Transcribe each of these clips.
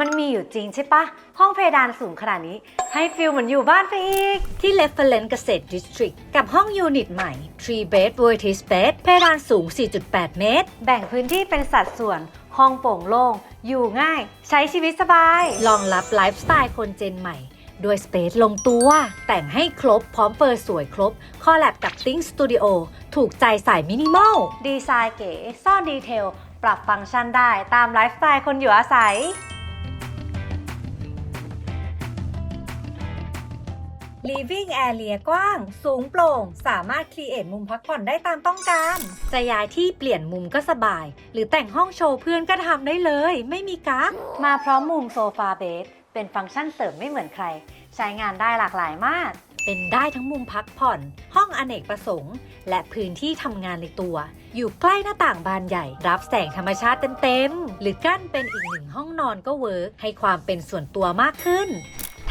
มันมีอยู่จริงใช่ปะ ห้องเพดานสูงขนาดนี้ ให้ฟิลเหมือนอยู่บ้านไปอีก ที่ Reference เกษตร District กับห้องยูนิตใหม่ 3 bed vertical space เพดานสูง 4.8 เมตร แบ่งพื้นที่เป็นสัดส่วน ห้องโปร่งโล่ง อยู่ง่าย ใช้ชีวิตสบาย รองรับไลฟ์สไตล์คนเจนใหม่ด้วยสเปซลงตัว แต่งให้ครบพร้อมเปิดสวยครบ คอลแลบกับ Think Studio ถูกใจสายมินิมอล ดีไซน์เก๋ ซ่อนดีเทล ปรับฟังก์ชันได้ตามไลฟ์สไตล์คนอยู่อาศัย Living Area กว้าง สูงโปร่ง สามารถครีเอทมุมพักผ่อนได้ตามต้องการ จะย้ายที่เปลี่ยนมุมก็สบาย หรือแต่งห้องโชว์เพื่อนก็ทำได้เลย ไม่มีกั๊กมาพร้อมมุมโซฟาเบสเป็นฟังก์ชันเสริมไม่เหมือนใคร ใช้งานได้หลากหลายมาก เป็นได้ทั้งมุมพักผ่อน ห้องอเนกประสงค์ และพื้นที่ทำงานในตัว อยู่ใกล้หน้าต่างบานใหญ่ รับแสงธรรมชาติเต็มๆ หรือกั้นเป็นอีกหนึ่งห้องนอนก็เวิร์กให้ความเป็นส่วนตัวมากขึ้น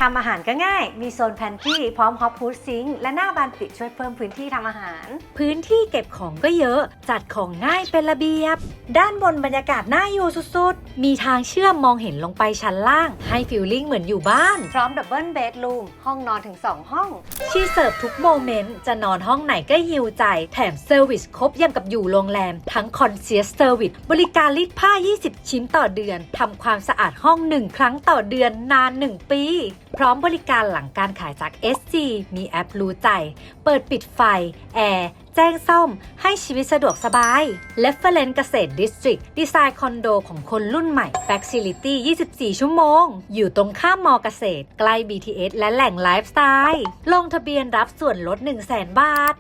ทำอาหารก็ง่าย มีโซนแพนทรีพร้อมฮอปพูดซิงและหน้าบานปิดช่วยเพิ่มพื้นที่ทำอาหาร พื้นที่เก็บของก็เยอะ จัดของง่ายเป็นระเบียบ ด้านบนบรรยากาศน่าอยู่สุดๆ มีทางเชื่อมมองเห็นลงไปชั้นล่าง ให้ฟิลลิ่งเหมือนอยู่บ้าน พร้อมดับเบิลเบดรูมห้องนอนถึง 2 ห้อง ที่เสิร์ฟทุกโมเมนต์ จะนอนห้องไหนก็ฮิวใจ แถมเซอร์วิสครบยังกับอยู่โรงแรม ทั้งคอนเซียสเซอร์วิสบริการรีดผ้า 20 ชิ้นต่อเดือนทำความสะอาดห้อง1ครั้งต่อเดือนนาน 1 ปีพร้อมบริการหลังการขายจาก SG มีแอปรู้ใจ เปิดปิดไฟ แอร์แจ้งซ่อมให้ชีวิตสะดวกสบาย l e f เฟลนเกษตรดิสตริกดีไซน์คอนโดของคนรุ่นใหม่ Facility 24 ชั่วโมง อยู่ตรงข้ามมอเกษตร ใกล้ BTS และแหล่งไลฟ์สไตล์ ลงทะเบียนรับส่วนลด 100,000บาท